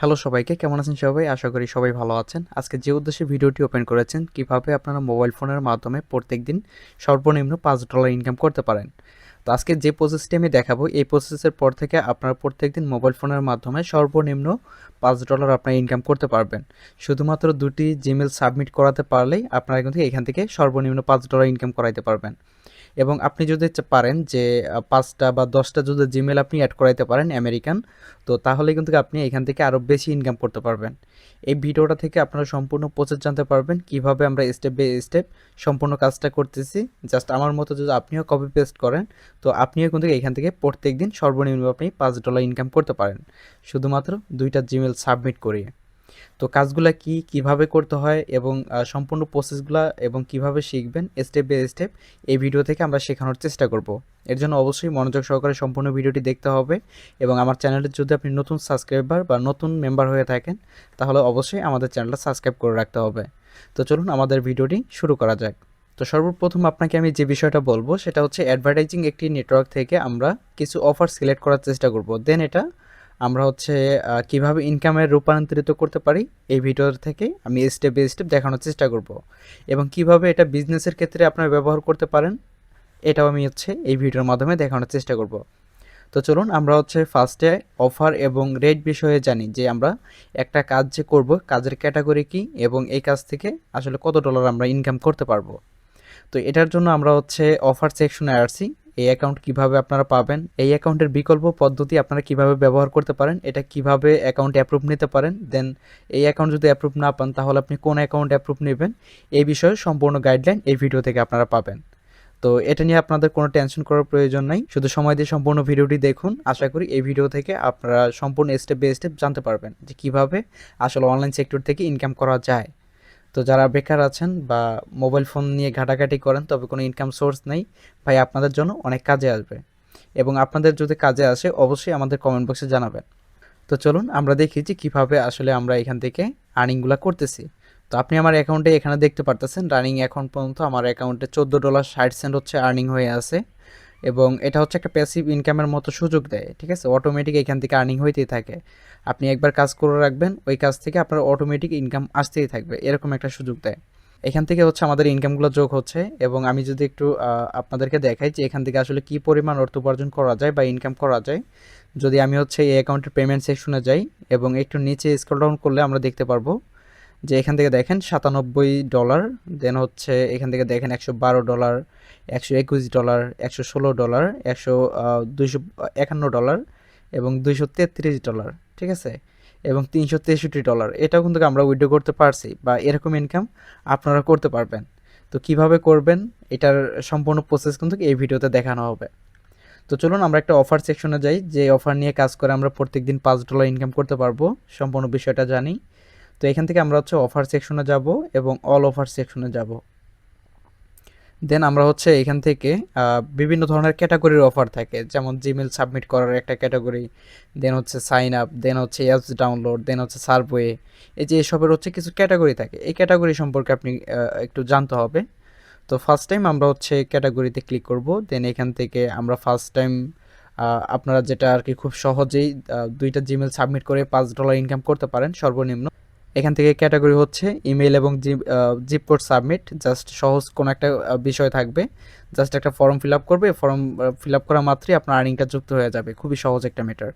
Hello সবাইকে, কেমন আছেন সবাই? আশা করি সবাই ভালো আছেন। আজকে যে উদ্দেশ্যে ভিডিওটি ওপেন করেছেন, কীভাবে আপনারা মোবাইল ফোনের মাধ্যমে প্রত্যেকদিন সর্বনিম্ন পাঁচ ডলার ইনকাম করতে পারেন? তো আজকে যে প্রসেসটি আমি দেখাবো, এই প্রসেসের পর থেকে আপনারা প্রত্যেকদিন মোবাইল ফোনের মাধ্যমে সর্বনিম্ন পাঁচ ডলার আপনারা ইনকাম করতে পারবেন। শুধুমাত্র দুটি জিমেল সাবমিট করাতে পারলেই আপনারা কিন্তু এখান থেকে সর্বনিম্ন পাঁচ ডলার ইনকাম করাইতে পারবেন। এবং আপনি যদি পারেন যে পাঁচটা বা দশটা যদি জিমেল আপনি অ্যাড করাইতে পারেন আমেরিকান তো তাহলে কিন্তু আপনি এখান থেকে আরও বেশি ইনকাম করতে পারবেন। এই ভিডিওটা থেকে আপনারা সম্পূর্ণ প্রসেস জানতে পারবেন কীভাবে আমরা স্টেপ বাই স্টেপ সম্পূর্ণ কাজটা করতেছি। জাস্ট আমার মতো যদি আপনিও কপি পেস্ট করেন, তো আপনিও কিন্তু এখান থেকে প্রত্যেক দিন সর্বনিম্ন আপনি পাঁচ ডলার ইনকাম করতে পারেন। শুধুমাত্র দুইটা জিমেল সাবমিট করিয়ে। তো কাজগুলো কি কীভাবে করতে হয় এবং সম্পূর্ণ প্রসেসগুলো এবং কীভাবে শিখবেন স্টেপ বাই স্টেপ এই ভিডিও থেকে আমরা শেখানোর চেষ্টা করব। এর জন্য অবশ্যই মনোযোগ সহকারে সম্পূর্ণ ভিডিওটি দেখতে হবে এবং আমার চ্যানেলের যদি আপনি নতুন সাবস্ক্রাইবার বা নতুন মেম্বার হয়ে থাকেন, তাহলে অবশ্যই আমাদের চ্যানেলটা সাবস্ক্রাইব করে রাখতে হবে। তো চলুন আমাদের ভিডিওটি শুরু করা যাক। তো সর্বপ্রথম আপনাকে আমি যে বিষয়টা বলব, সেটা হচ্ছে অ্যাডভার্টাইজিং একটি নেটওয়ার্ক থেকে আমরা কিছু অফার সিলেক্ট করার চেষ্টা করব। দেন এটা আমরা হচ্ছে কীভাবে ইনকামে রূপান্তরিত করতে পারি, এই ভিডিওর থেকে আমি স্টেপ বাই স্টেপ দেখানোর চেষ্টা করব। এবং কীভাবে এটা বিজনেসের ক্ষেত্রে আপনারা ব্যবহার করতে পারেন, এটাও আমি হচ্ছে এই ভিডিওর মাধ্যমে দেখানোর চেষ্টা করব। তো চলুন আমরা হচ্ছে ফার্স্টে অফার এবং রেট বিষয়ে জানি যে আমরা একটা কাজ যে করব, কাজের ক্যাটাগরি কি এবং এই কাজ থেকে আসলে কত ডলার আমরা ইনকাম করতে পারব। তো এটার জন্য আমরা হচ্ছে অফার সেকশনে আসছি। এই অ্যাকাউন্ট কীভাবে আপনারা পাবেন, এই অ্যাকাউন্টের বিকল্প পদ্ধতি আপনারা কীভাবে ব্যবহার করতে পারেন, এটা কীভাবে অ্যাকাউন্ট অ্যাপ্রুভ নিতে পারেন দেন এই অ্যাকাউন্ট যদি অ্যাপ্রুভ না পান, তাহলে আপনি কোন অ্যাকাউন্ট অ্যাপ্রুভ নেবেন, এই বিষয়ে সম্পূর্ণ গাইডলাইন এই ভিডিও থেকে আপনারা পাবেন। তো এটা নিয়ে আপনাদের কোনো টেনশন করার প্রয়োজন নাই, শুধু সময় দিয়ে সম্পূর্ণ ভিডিওটি দেখুন, আশা করি এই ভিডিও থেকে আপনারা সম্পূর্ণ স্টেপ বাই স্টেপ জানতে পারবেন যে কীভাবে আসলে অনলাইন সেক্টর থেকে ইনকাম করা যায়। তো যারা বেকার আছেন বা মোবাইল ফোন নিয়ে ঘাটাঘাটি করেন, তবে কোনো ইনকাম সোর্স নেই। ভাই, আপনাদের জন্য অনেক কাজে আসবে। এবং আপনাদের যদি কাজে আসে, অবশ্যই আমাদের কমেন্ট বক্সে জানাবেন। তো চলুন, আমরা দেখি যে কীভাবে আসলে আমরা এখান থেকে আর্নিংগুলো করতেছি। তো আপনি আমার অ্যাকাউন্টে এখানে দেখতে পারতেছেন রানিং এখন পর্যন্ত আমার অ্যাকাউন্টে চোদ্দ ডলার ষাট সেন্ট হচ্ছে আর্নিং হয়ে আছে। এবং এটা হচ্ছে একটা প্যাসিভ ইনকামের মতো সুযোগ দেয়, ঠিক আছে? অটোমেটিক এখান থেকে আর্নিং হইতেই থাকে। আপনি একবার কাজ করে রাখবেন, ওই কাজ থেকে আপনার অটোমেটিক ইনকাম আসতেই থাকবে, এরকম একটা সুযোগ দেয়। এখান থেকে হচ্ছে আমাদের ইনকামগুলো যোগ হচ্ছে এবং আমি যদি একটু আপনাদেরকে দেখাই যে এখান থেকে আসলে কি পরিমাণ অর্থ উপার্জন করা যায় বা ইনকাম করা যায়। যদি আমি হচ্ছে এই অ্যাকাউন্টের পেমেন্ট সেকশনে যাই এবং একটু নিচে স্ক্রল ডাউন করলে আমরা দেখতে পারব যে এখান থেকে দেখেন সাতানব্বই ডলার দেন হচ্ছে এখান থেকে দেখেন একশো বারো ডলার, একশো একুশ ডলার, একশো ষোলো ডলার, একশো দুইশো একান্ন ডলার এবং দুইশো তেত্রিশ ডলার, ঠিক আছে? এবং তিনশো তেষট্টি ডলার। এটাও কিন্তু আমরা উইড্রো করতে পারছি বা এরকম ইনকাম আপনারা করতে পারবেন। তো কীভাবে করবেন? এটার সম্পূর্ণ প্রসেস কিন্তু এই ভিডিওতে দেখানো হবে। তো চলুন আমরা একটা অফার সেকশনে যাই। যে অফার নিয়ে কাজ করে আমরা প্রত্যেকদিন পাঁচ ডলার ইনকাম করতে পারব। সম্পূর্ণ বিষয়টা জানি। তো এখান থেকে আমরা হচ্ছে অফার সেকশনে যাব এবং অল অফার সেকশনে যাব। দেন আমরা হচ্ছে এখান থেকে বিভিন্ন ধরনের ক্যাটাগরির অফার থাকে। যেমন জিমেল সাবমিট করার একটা ক্যাটাগরি দেন হচ্ছে সাইন আপ দেন হচ্ছে অ্যাপস ডাউনলোড দেন হচ্ছে সার্ভে এই যে এসবের হচ্ছে কিছু ক্যাটাগরি থাকে। এই ক্যাটাগরি সম্পর্কে আপনি একটু জানতে হবে। তো ফার্স্ট টাইম আমরা হচ্ছে ক্যাটাগরিতে ক্লিক করব। দেন এখান থেকে আমরা ফার্স্ট টাইম আপনারা যেটা আর কি খুব সহজেই দুইটা জিমেল সাবমিট করে পাঁচ ডলার ইনকাম করতে পারেন সর্বনিম্ন। এখান থেকে ক্যাটাগরি হচ্ছে ইমেল এবং জিপ কোড সাবমিট। জাস্ট সহজ কোনো একটা বিষয় থাকবে। জাস্ট একটা ফর্ম ফিল আপ করবে। ফর্ম ফিল আপ করা মাত্রই আপনার আর্নিংটা যুক্ত হয়ে যাবে। খুবই সহজ একটা মেটার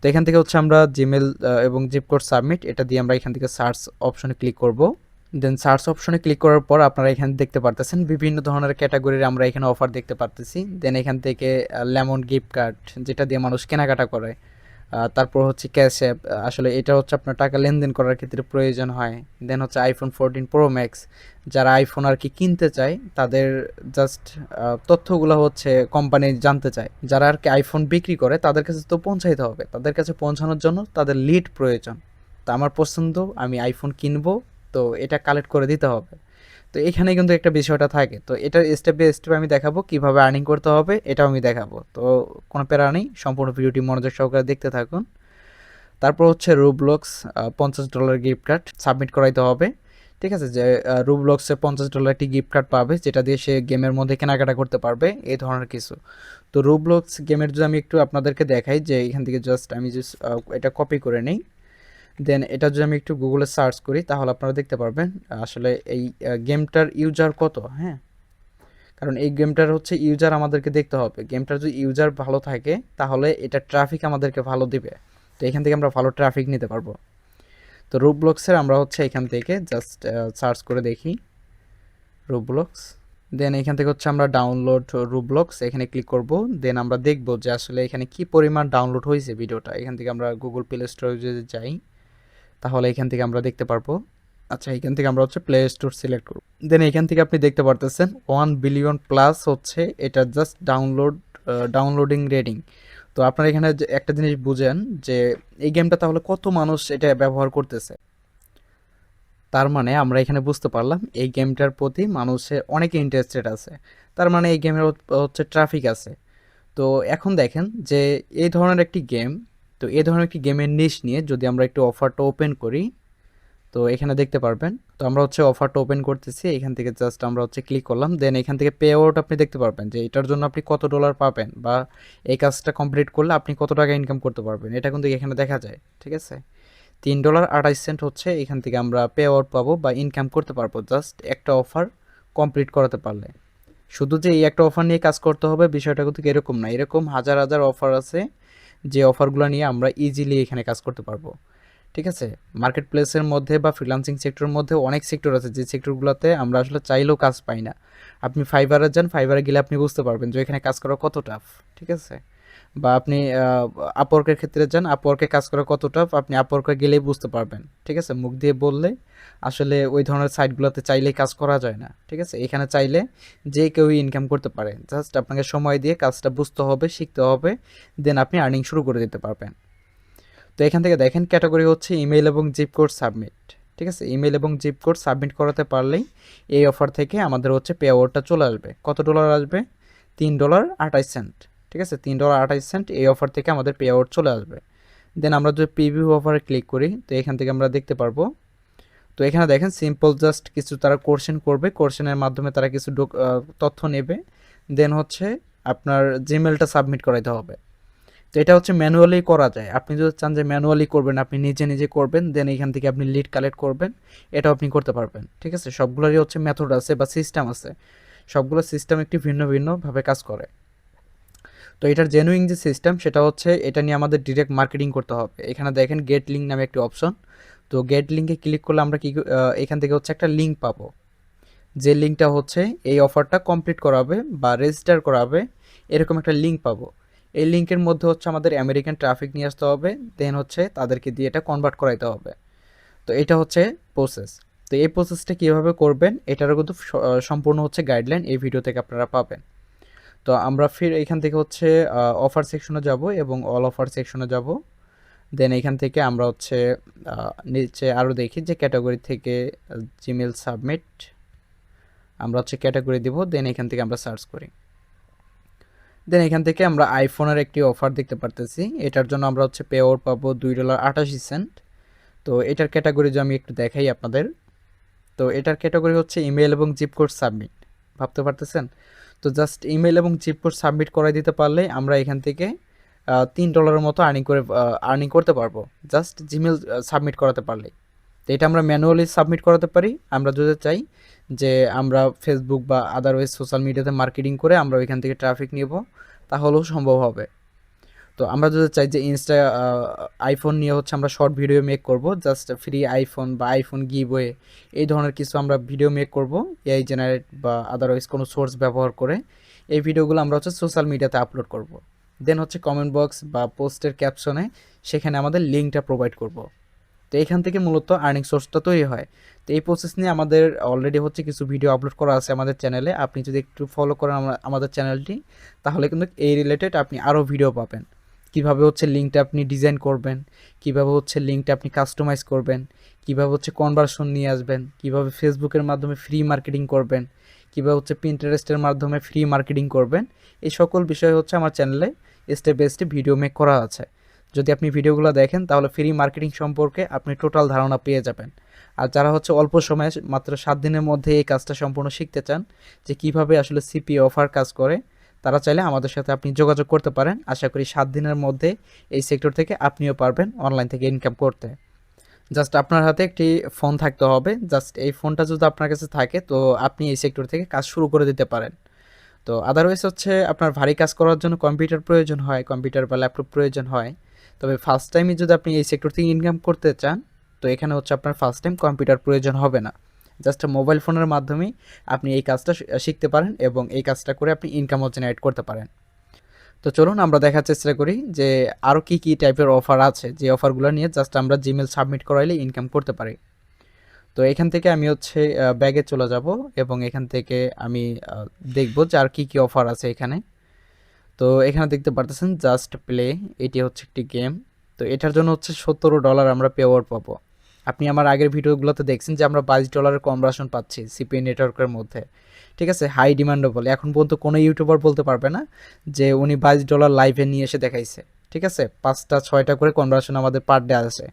তো এখান থেকে হচ্ছে আমরা জিমেল এবং জিপ কোড সাবমিট। এটা দিয়ে আমরা এখান থেকে সার্চ অপশনে ক্লিক করব। দেন সার্চ অপশনে ক্লিক করার পর আপনারা এখানে দেখতে পারতেছেন বিভিন্ন ধরনের ক্যাটাগরির আমরা এখানে অফার দেখতে পারতেছি। দেন এখান থেকে লেমন গিফট কার্ড যেটা দিয়ে মানুষ কেনাকাটা করে। তারপর হচ্ছে ক্যাশ অ্যাপ আসলে এটা হচ্ছে আপনার টাকা লেনদেন করার ক্ষেত্রে প্রয়োজন হয়। দেন হচ্ছে আইফোন ফোরটিন প্রো ম্যাক্স যারা আইফোন আর কি কিনতে চায়, তাদের জাস্ট তথ্যগুলো হচ্ছে কোম্পানি জানতে চায়। যারা আর কি আইফোন বিক্রি করে, তাদের কাছে তো পৌঁছাইতে হবে। তাদের কাছে পৌঁছানোর জন্য তাদের লিড প্রয়োজন। তো আমার পছন্দ, আমি আইফোন কিনবো, তো এটা কালেক্ট করে দিতে হবে। তো এখানে কিন্তু একটা বিষয়টা থাকে। তো এটা স্টেপ বাই স্টেপ আমি দেখাবো, কীভাবে আর্নিং করতে হবে, এটাও আমি দেখাবো। তো কোনো প্যারা নেই, সম্পূর্ণ ভিডিওটি মনোযোগ সহকারে দেখতে থাকুন। তারপর হচ্ছে রুবলক্স পঞ্চাশ ডলার গিফট কার্ড সাবমিট করাইতে হবে। ঠিক আছে? যে রুবলক্সে পঞ্চাশ ডলার একটি গিফট কার্ড পাবে, যেটা দিয়ে সে গেমের মধ্যে কেনাকাটা করতে পারবে, এই ধরনের কিছু। তো রুবলক্স গেমের যদি আমি একটু আপনাদেরকে দেখাই, যে এখান থেকে জাস্ট আমি জাস্ট এটা কপি করে নিই। দেন এটা যদি আমি একটু গুগলে সার্চ করি, তাহলে আপনারা দেখতে পারবেন, আসলে এই গেমটার ইউজার কত হ্যাঁ? কারণ এই গেমটার হচ্ছে ইউজার আমাদেরকে দেখতে হবে। গেমটার যদি ইউজার ভালো থাকে, তাহলে এটা ট্রাফিক আমাদেরকে ভালো দিবে। তো এখান থেকে আমরা ভালো ট্রাফিক নিতে পারব। তো রুবলক্সের আমরা হচ্ছে এখান থেকে জাস্ট সার্চ করে দেখি। রুবলক্স দেন এখান থেকে হচ্ছে আমরা ডাউনলোড রুবলক্স এখানে ক্লিক করব। দেন আমরা দেখব যে আসলে এখানে কি পরিমাণ ডাউনলোড হয়েছে ভিডিওটা এখান থেকে আমরা গুগল প্লে স্টোরে যদি যাই তাহলে এখান থেকে আমরা দেখতে পারব। আচ্ছা এখান থেকে আমরা হচ্ছে প্লে স্টোর সিলেক্ট করব। দেন এখান থেকে আপনি দেখতে পারতেছেন ওয়ান বিলিয়ন প্লাস হচ্ছে এটা জাস্ট ডাউনলোড ডাউনলোডিং রেটিং তো আপনারা এখানে একটা জিনিস বুঝেন যে এই গেমটা তাহলে কত মানুষ এটা ব্যবহার করতেছে? তার মানে আমরা এখানে বুঝতে পারলাম এই গেমটার প্রতি মানুষের অনেক ইন্টারেস্টেড আছে। তার মানে এই গেমের হচ্ছে ট্রাফিক আছে। তো এখন দেখেন যে এই ধরনের একটি গেম তো এই ধরনের একটি গেমের নিশ নিয়ে যদি আমরা একটু অফারটা ওপেন করি, তো এখানে দেখতে পারবেন। তো আমরা হচ্ছে অফারটা ওপেন করতেছি, এখান থেকে জাস্ট আমরা হচ্ছে ক্লিক করলাম। দেন এখান থেকে পে আউট আপনি দেখতে পারবেন যে এটার জন্য আপনি কত ডলার পাবেন বা এই কাজটা কমপ্লিট করলে আপনি কত টাকা ইনকাম করতে পারবেন। এটা কিন্তু এখানে দেখা যায়, ঠিক আছে? তিন ডলার আঠাইশ সেন্ট হচ্ছে এখান থেকে আমরা পে আউট পাবো বা ইনকাম করতে পারব জাস্ট একটা অফার কমপ্লিট করাতে পারলে। শুধু যে এই একটা অফার নিয়ে কাজ করতে হবে বিষয়টা কিন্তু এরকম না। এরকম হাজার হাজার অফার আছে। যে অফারগুলো নিয়ে আমরা ইজিলি এখানে কাজ করতে পারব। ঠিক আছে? মার্কেট প্লেসের মধ্যে বা ফ্রিলান্সিং সেক্টরের মধ্যে অনেক সেক্টর আছে, যে সেক্টরগুলোতে আমরা আসলে চাইলেও কাজ পাই না। আপনি ফাইবারে যান ফাইবারে গেলে আপনি বুঝতে পারবেন যে এখানে কাজ করা কত টাফ ঠিক আছে? বা আপনি আপওয়ার্কের ক্ষেত্রে যান আপওয়ার্কে কাজ করা কত টাফ আপনি আপওয়ার্কে গেলেই বুঝতে পারবেন, ঠিক আছে? মুখ দিয়ে বললে আসলে ওই ধরনের সাইটগুলোতে চাইলেই কাজ করা যায় না, ঠিক আছে? এখানে চাইলে যে কেউই ইনকাম করতে পারে জাস্ট আপনাকে সময় দিয়ে কাজটা বুঝতে হবে, শিখতে হবে দেন আপনি আর্নিং শুরু করে দিতে পারবেন। তো এখান থেকে দেখেন ক্যাটাগরি হচ্ছে ইমেল এবং জিপ কোড সাবমিট ঠিক আছে? ইমেল এবং জিপ কোড সাবমিট করাতে পারলেই এই অফার থেকে আমাদের হচ্ছে পে আওয়ারটা চলে আসবে। কত ডলার আসবে? তিন ডলার আঠাইশ সেন্ট ঠিক আছে? তিন ডলার আঠাইশ সেন্ট এই অফার থেকে আমাদের পে আউট চলে আসবে। দেন আমরা যদি প্রিভিউ অফারে ক্লিক করি, তো এখান থেকে আমরা দেখতে পারব। তো এখানে দেখেন সিম্পল জাস্ট কিছু তারা কোর্শন করবে। কোর্শনের মাধ্যমে তারা কিছু তথ্য নেবে। দেন হচ্ছে আপনার জিমেলটা সাবমিট করাইতে হবে। তো এটা হচ্ছে ম্যানুয়ালি করা যায়। আপনি যদি চান যে ম্যানুয়ালি করবেন, আপনি নিজে নিজে করবেন দেন এখান থেকে আপনি লিড কালেক্ট করবেন। এটাও আপনি করতে পারবেন। ঠিক আছে? সবগুলোরই হচ্ছে মেথড আছে বা সিস্টেম আছে। সবগুলো সিস্টেম একটি ভিন্ন ভিন্নভাবে কাজ করে। তো এটার জেনুইন যে সিস্টেম সেটা হচ্ছে এটা নিয়ে আমাদের ডিরেক্ট মার্কেটিং করতে হবে। এখানে দেখেন গেট লিঙ্ক নামে একটি অপশন তো গেট লিঙ্কে ক্লিক করলে আমরা কি এখান থেকে হচ্ছে একটা লিঙ্ক পাবো। যে লিঙ্কটা হচ্ছে এই অফারটা কমপ্লিট করাবে বা রেজিস্টার করাবে, এরকম একটা লিঙ্ক পাবো। এই লিঙ্কের মধ্যে হচ্ছে আমাদের আমেরিকান ট্রাফিক নিয়ে আসতে হবে দেন হচ্ছে তাদেরকে দিয়ে এটা কনভার্ট করাইতে হবে। তো এটা হচ্ছে প্রসেস তো এই প্রসেসটা কীভাবে করবেন, এটারও কিন্তু সম্পূর্ণ হচ্ছে গাইডলাইন এই ভিডিও থেকে আপনারা পাবেন। তো আমরা ফির এখান থেকে হচ্ছে অফার সেকশনে যাব এবং অল অফার সেকশনে যাব। দেন এখান থেকে আমরা হচ্ছে নিচে আরও দেখি যে ক্যাটাগরি থেকে জিমেল সাবমিট আমরা হচ্ছে ক্যাটাগরি দিব দেন এখান থেকে আমরা সার্চ করি। দেন এখান থেকে আমরা আইফোনের একটি অফার দেখতে পারতেছি। এটার জন্য আমরা হচ্ছে পে আউট পাবো দুই ডলার আটাশি সেন্ট তো এটার ক্যাটাগরি যে আমি একটু দেখাই আপনাদের, তো এটার ক্যাটাগরি হচ্ছে ইমেল এবং জিপ কোড সাবমিট ভাবতে পারতেছেন? তো জাস্ট ইমেল এবং চিপ কোড সাবমিট করাই দিতে পারলে আমরা এখান থেকে তিন ডলারের মতো আর্নিং করে আর্নিং করতে পারব। জাস্ট জিমেল সাবমিট করাতে পারলে। তো এটা আমরা ম্যানুয়ালি সাবমিট করাতে পারি। আমরা যদি চাই যে আমরা ফেসবুক বা আদারওয়াইজ সোশ্যাল মিডিয়াতে মার্কেটিং করে আমরা ওইখান থেকে ট্রাফিক নেব, তাহলেও সম্ভব হবে। তো আমরা যদি চাই যে ইনস্টা আইফোন নিয়ে হচ্ছে আমরা শর্ট ভিডিও মেক করব জাস্ট ফ্রি আইফোন বা আইফোন গিভওয়ে এই ধরনের কিছু আমরা ভিডিও মেক করব এআই জেনারেট বা আদারওয়াইজ কোনো সোর্স ব্যবহার করে, এই ভিডিওগুলো আমরা হচ্ছে সোশ্যাল মিডিয়াতে আপলোড করব। দেন হচ্ছে কমেন্ট বক্স বা পোস্টের ক্যাপশনে সেখানে আমাদের লিঙ্কটা প্রোভাইড করব। তো এখান থেকে মূলত আর্নিং সোর্সটা তৈরি হয়। তো এই প্রসেস নিয়ে আমাদের অলরেডি হচ্ছে কিছু ভিডিও আপলোড করা আছে আমাদের চ্যানেলে আপনি যদি একটু ফলো করেন আমাদের চ্যানেলটি তাহলে কিন্তু এই রিলেটেড আপনি আরও ভিডিও পাবেন। কীভাবে হচ্ছে লিঙ্কটা আপনি ডিজাইন করবেন, কীভাবে হচ্ছে লিঙ্কটা আপনি কাস্টমাইজ করবেন, কীভাবে হচ্ছে কনভার্সন নিয়ে আসবেন, কীভাবে ফেসবুকের মাধ্যমে ফ্রি মার্কেটিং করবেন, কীভাবে হচ্ছে পিন্টারেস্টের মাধ্যমে ফ্রি মার্কেটিং করবেন, এই সকল বিষয় হচ্ছে আমার চ্যানেলে step by step video make করা আছে। যদি আপনি ভিডিওগুলো দেখেন, তাহলে ফ্রি মার্কেটিং সম্পর্কে আপনি টোটাল ধারণা পেয়ে যাবেন। আর যারা হচ্ছে অল্প সময়ে, মাত্র সাত দিনের মধ্যে এই কাজটা সম্পূর্ণ শিখতে চান, যে কীভাবে আসলে সিপি অফার কাজ করে তারা চাইলে আমাদের সাথে আপনি যোগাযোগ করতে পারেন। আশা করি সাত দিনের মধ্যে এই সেক্টর থেকে আপনিও পারবেন অনলাইন থেকে ইনকাম করতে। জাস্ট আপনার হাতে একটি ফোন থাকতে হবে। জাস্ট এই ফোনটা যদি আপনার কাছে থাকে, তো আপনি এই সেক্টর থেকে কাজ শুরু করে দিতে পারেন। তো আদারওয়াইজ হচ্ছে আপনার ভারী কাজ করার জন্য কম্পিউটার প্রয়োজন হয় কম্পিউটার বা ল্যাপটপ প্রয়োজন হয়। তবে ফার্স্ট টাইমে যদি আপনি এই সেক্টর থেকে ইনকাম করতে চান, তো এখানে হচ্ছে আপনার ফার্স্ট টাইম কম্পিউটার প্রয়োজন হবে না। জাস্ট মোবাইল ফোনের মাধ্যমেই আপনি এই কাজটা শিখতে পারেন এবং এই কাজটা করে আপনি ইনকামও জেনারেট করতে পারেন। তো চলুন আমরা দেখার চেষ্টা করি যে আরও কী কী টাইপের অফার আছে। যে অফারগুলো নিয়ে জাস্ট আমরা জিমেল সাবমিট করাইলে ইনকাম করতে পারি। তো এখান থেকে আমি হচ্ছে ব্যাগে চলে যাব এবং এখান থেকে আমি দেখব যে আর কী কী অফার আছে এখানে। তো এখানে দেখতে পারতেছেন জাস্ট প্লে এটি হচ্ছে একটি গেম তো এটার জন্য হচ্ছে সতেরো ডলার আমরা পেওয়ার পাবো। আপনি আমার আগের ভিডিওগুলোতে দেখছেন যে আমরা বাইশ ডলারের কনভার্সন পাচ্ছি সিপি নেটওয়ার্কের মধ্যে। ঠিক আছে? হাই ডিমান্ডেবল এখন পর্যন্ত কোনো ইউটিউবার বলতে পারবে না যে উনি বাইশ ডলার লাইভে নিয়ে এসে দেখাইছে। ঠিক আছে? পাঁচটা, ছয়টা করে কনভার্সন আমাদের পার ডে আসে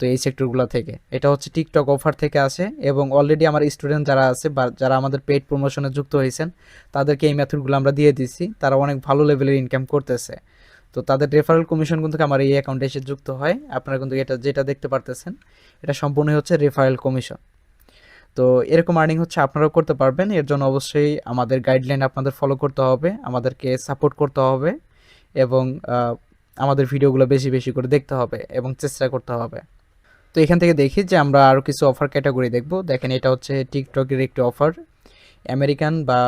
তো এই সেক্টরগুলো থেকে। এটা হচ্ছে টিকটক অফার থেকে আসে এবং অলরেডি আমার স্টুডেন্ট যারা আছে বা যারা আমাদের পেড প্রমোশনে যুক্ত হয়েছেন, তাদেরকে এই মেথডগুলো আমরা দিয়ে দিচ্ছি তারা অনেক ভালো লেভেলের ইনকাম করতেছে। তো তাদের রেফারেল কমিশন কিন্তু আমার এই অ্যাকাউন্টে এসে যুক্ত হয়? আপনারা কিন্তু এটা যেটা দেখতে পারতেছেন, এটা সম্পূর্ণই হচ্ছে রেফারেল কমিশন তো এরকম আর্নিং হচ্ছে আপনারাও করতে পারবেন, এর জন্য অবশ্যই আমাদের গাইডলাইন আপনাদের ফলো করতে হবে, আমাদেরকে সাপোর্ট করতে হবে এবং আমাদের ভিডিওগুলো বেশি বেশি করে দেখতে হবে এবং চেষ্টা করতে হবে। তো এখান থেকে দেখি যে আমরা আরও কিছু অফার ক্যাটাগরি দেখব। দেখেন এটা হচ্ছে টিকটকের একটি অফার আমেরিকান বা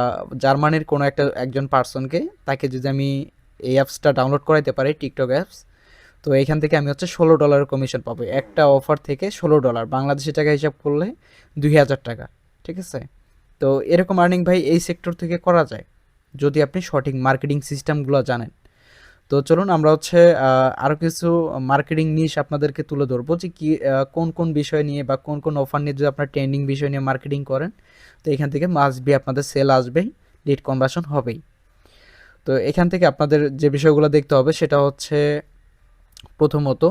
জার্মানির কোনো একটা একজন পার্সনকে তাকে যদি আমি এই অ্যাপসটা ডাউনলোড করাইতে পারি টিকটক অ্যাপস তো এখান থেকে আমি হচ্ছে ষোলো ডলারের কমিশন পাবো। একটা অফার থেকে ষোলো ডলার বাংলাদেশি টাকা হিসাব করলে দুই হাজার টাকা, ঠিক আছে? তো এরকম আর্নিং ভাই এই সেক্টর থেকে করা যায়, যদি আপনি সঠিক মার্কেটিং সিস্টেমগুলো জানেন। তো চলুন আমরা হচ্ছে আরও কিছু মার্কেটিং নিশ আপনাদেরকে তুলে ধরবো যে কি কোন কোন বিষয় নিয়ে বা কোন কোন অফার নিয়ে যদি আপনার ট্রেন্ডিং বিষয় নিয়ে মার্কেটিং করেন, তো এখান থেকে মাস্ট বি আপনাদের সেল আসবেই লিড কনভার্সন হবেই। তো এখান থেকে আপনাদের যে বিষয়গুলো দেখতে হবে সেটা হচ্ছে প্রথমত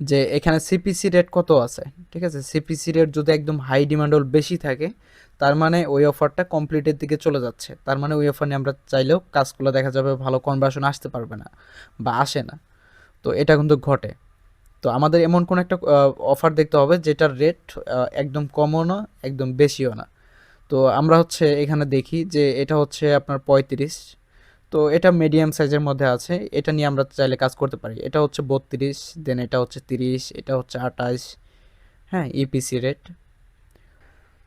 যে এখানে সিপিসি রেট কত আছে? ঠিক আছে? সিপিসি রেট যদি একদম হাই ডিমান্ডল বেশি থাকে, তার মানে ওই অফারটা কমপ্লিটের দিকে চলে যাচ্ছে। তার মানে ওই অফার নিয়ে আমরা চাইলেও কাজগুলো দেখা যাবে ভালো কনভার্সন আসতে পারবে না বা আসে না। তো এটা কিন্তু ঘটে। তো আমাদের এমন কোন একটা অফার দেখতে হবে যেটার রেট একদম কমও না, একদম বেশিও না। তো আমরা হচ্ছে এখানে দেখি যে এটা হচ্ছে আপনার পঁয়ত্রিশ। তো এটা মিডিয়াম সাইজের মধ্যে আছে। এটা নিয়ে আমরা চাইলে কাজ করতে পারি। এটা হচ্ছে বত্রিশ দেন এটা হচ্ছে তিরিশ, এটা হচ্ছে আঠাশ হ্যাঁ ইপিসি রেট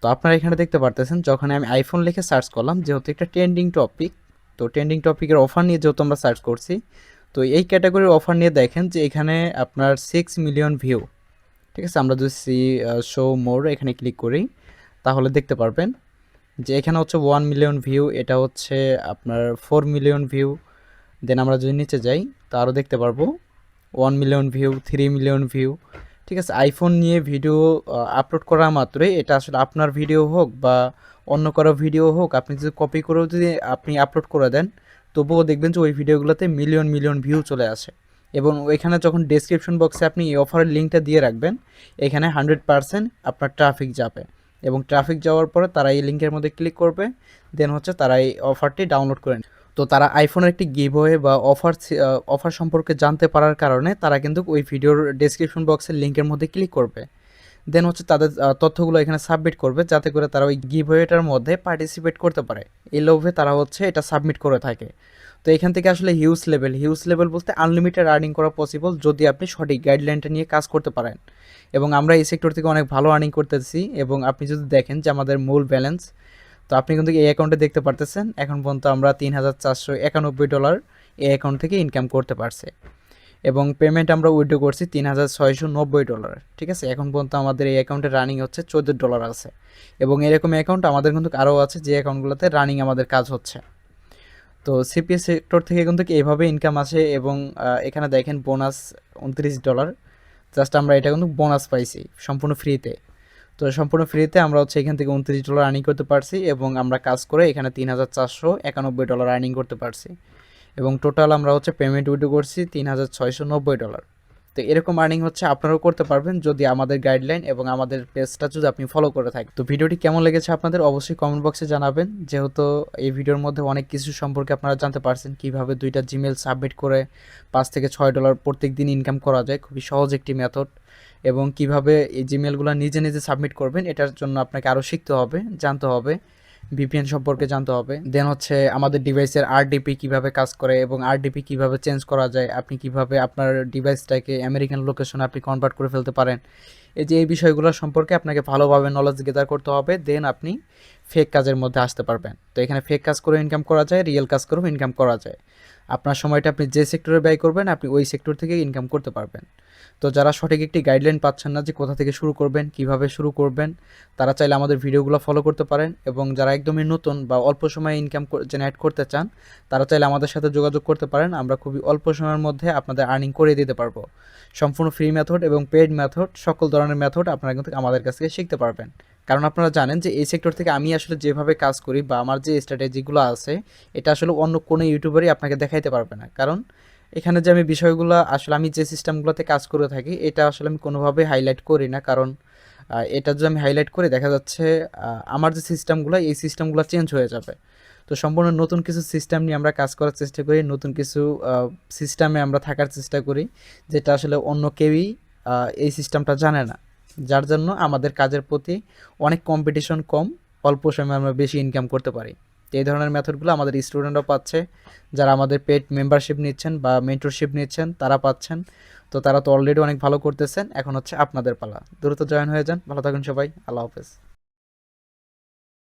তো আপনারা এখানে দেখতে পারতেছেন, যখন আমি আইফোন লিখে সার্চ করলাম, যেহেতু একটা ট্রেন্ডিং টপিক তো ট্রেন্ডিং টপিকের অফার নিয়ে যেহেতু আমরা সার্চ করছি, তো এই ক্যাটাগরির অফার নিয়ে দেখেন যে এখানে আপনার সিক্স মিলিয়ন ভিউ ঠিক আছে, আমরা যদি সি শো মোর এখানে ক্লিক করি, তাহলে দেখতে পারবেন যে এখানে হচ্ছে ওয়ান মিলিয়ন ভিউ এটা হচ্ছে আপনার ফোর মিলিয়ন ভিউ দেন আমরা যদি নিচে যাই, তা আরও দেখতে পারব one million view three million view ঠিক আছে আইফোন নিয়ে ভিডিও আপলোড করা মাত্রই, এটা আসলে আপনার ভিডিও হোক বা অন্য কারও ভিডিও হোক, আপনি যদি কপি করেও যদি আপনি আপলোড করে দেন, তবুও দেখবেন যে ওই ভিডিওগুলোতে মিলিয়ন মিলিয়ন ভিউ চলে আসে। এবং ওইখানে যখন ডেসক্রিপশন বক্সে আপনি এই অফারের লিঙ্কটা দিয়ে রাখবেন, এখানে হান্ড্রেড পারসেন্ট আপনার ট্রাফিক যাবে। এবং ট্রাফিক যাওয়ার পরে তারা এই লিঙ্কের মধ্যে ক্লিক করবে দেন হচ্ছে তারা এই অফারটি ডাউনলোড করে তো তারা আইফোনের একটি গিভ গিভওয়ে বা অফার অফার সম্পর্কে জানতে পারার কারণে তারা কিন্তু ওই ভিডিওর ডেসক্রিপশন বক্সের লিঙ্কের মধ্যে ক্লিক করবে। দেন হচ্ছে তাদের তথ্যগুলো এখানে সাবমিট করবে, যাতে করে তারা ওই গিভ গিভওয়েটার মধ্যে পার্টিসিপেট করতে পারে। এই লোভে তারা হচ্ছে এটা সাবমিট করে থাকে। তো এখান থেকে আসলে হিউজ লেভেল হিউজ লেভেল বলতে আনলিমিটেড আর্নিং করা পসিবল যদি আপনি সঠিক গাইডলাইনটা নিয়ে কাজ করতে পারেন। এবং আমরা এই সেক্টর থেকে অনেক ভালো আর্নিং করতেছি এবং আপনি যদি দেখেন যে আমাদের মূল ব্যালেন্স তো আপনি কিন্তু এই অ্যাকাউন্টে দেখতে পারতেছেন, এখন পর্যন্ত আমরা তিন হাজার চারশো একানব্বই ডলার এই অ্যাকাউন্ট থেকে ইনকাম করতে পারছে। এবং পেমেন্ট আমরা উইথড্র করছি তিন হাজার ছয়শো নব্বই ডলার ঠিক আছে? এখন পর্যন্ত আমাদের এই অ্যাকাউন্টে রানিং হচ্ছে চোদ্দ ডলার আছে। এবং এরকম অ্যাকাউন্ট আমাদের কিন্তু আরও আছে, যে অ্যাকাউন্টগুলোতে রানিং আমাদের কাজ হচ্ছে। তো সিপিএস সেক্টর থেকে কিন্তু এইভাবে ইনকাম আসে এবং এখানে দেখেন বোনাস উনত্রিশ ডলার জাস্ট আমরা এটা কিন্তু বোনাস পাইছি সম্পূর্ণ ফ্রিতে তো সম্পূর্ণ ফ্রিতে আমরা হচ্ছে এখান থেকে উনত্রিশ ডলার আর্নিং করতে পারছি এবং আমরা কাজ করে এখানে তিন হাজার চারশো একানব্বই ডলার আর্নিং করতে পারছি। এবং টোটাল আমরা হচ্ছে পেমেন্ট উইডো করছি তিন হাজার ছয়শো নব্বই ডলার তো এরকম আর্নিং হচ্ছে, আপনারাও করতে পারবেন যদি আমাদের গাইডলাইন এবং আমাদের পেজটা যদি আপনি ফলো করে থাকেন। তো ভিডিওটি কেমন লেগেছে আপনাদের অবশ্যই কমেন্ট বক্সে জানাবেন। যেহেতু এই ভিডিওর মধ্যে অনেক কিছু সম্পর্কে আপনারা জানতে পারছেন, কীভাবে দুইটা জিমেল সাবমিট করে পাঁচ থেকে ছয় ডলার প্রত্যেক দিন ইনকাম করা যায়, খুবই সহজ একটি মেথড এবং কীভাবে এই জিমেলগুলো নিজে নিজে সাবমিট করবেন, এটার জন্য আপনাকে আরও শিখতে হবে, জানতে হবে। ভিপিএন সম্পর্কে জানতে হবে। দেন হচ্ছে আমাদের ডিভাইসের আরডিপি কীভাবে কাজ করে এবং আরডিপি কীভাবে চেঞ্জ করা যায়, আপনি কীভাবে আপনার ডিভাইসটাকে আমেরিকান লোকেশনে আপনি কনভার্ট করে ফেলতে পারেন। এই যে, এই বিষয়গুলো সম্পর্কে আপনাকে ভালোভাবে নলেজ গেদার করতে হবে দেন আপনি ফেক কাজের মধ্যে আসতে পারবেন। তো এখানে ফেক কাজ করে ইনকাম করা যায় রিয়েল কাজ করেও ইনকাম করা যায়। আপনার সময়টা আপনি যে সেক্টরে ব্যয় করবেন, আপনি ওই সেক্টর থেকে ইনকাম করতে পারবেন। তো যারা সঠিক একটি গাইডলাইন পাচ্ছেন না যে কোথা থেকে শুরু করবেন, কীভাবে শুরু করবেন, তারা চাইলে আমাদের ভিডিওগুলো ফলো করতে পারেন এবং যারা একদমই নতুন বা অল্প সময়ে ইনকাম জেনারেট করতে চান, তারা চাইলে আমাদের সাথে যোগাযোগ করতে পারেন। আমরা খুবই অল্প সময়ের মধ্যে আপনাদের আর্নিং করে দিতে পারব। সম্পূর্ণ ফ্রি মেথড এবং পেড মেথড সকল ধরনের মেথড আপনারা কিন্তু আমাদের কাছ থেকে শিখতে পারবেন। কারণ আপনারা জানেন যে এই সেক্টর থেকে আমি আসলে যেভাবে কাজ করি বা আমার যে স্ট্র্যাটেজিগুলো আছে, এটা আসলে অন্য কোনো ইউটিউবারই আপনাকে দেখাইতে পারবে না। কারণ এখানে যে আমি বিষয়গুলো আসলে আমি যে সিস্টেমগুলোতে কাজ করে থাকি, এটা আসলে আমি কোনোভাবে হাইলাইট করি না। কারণ এটা যদি আমি হাইলাইট করি, দেখা যাচ্ছে আমার যে সিস্টেমগুলো এই সিস্টেমগুলো চেঞ্জ হয়ে যাবে। তো সম্পূর্ণ নতুন কিছু সিস্টেম নিয়ে আমরা কাজ করার চেষ্টা করি, নতুন কিছু সিস্টেমে আমরা থাকার চেষ্টা করি, যেটা আসলে অন্য কেউই এই সিস্টেমটা জানে না। যার জন্য আমাদের কাজের প্রতি অনেক কম্পিটিশন কম, অল্প সময়ে আমরা বেশি ইনকাম করতে পারি। এই ধরনের মেথডগুলো আমাদের স্টুডেন্টরা পাচ্ছে, যারা আমাদের পেড মেম্বারশিপ নিচ্ছেন বা মেন্টরশিপ নিচ্ছেন, তারা পাচ্ছেন। তো তারা তো অলরেডি অনেক ভালো করতেছেন, এখন হচ্ছে আপনাদের পালা। দ্রুত জয়েন হয়ে যান। ভালো থাকুন সবাই। আল্লাহ হাফেজ।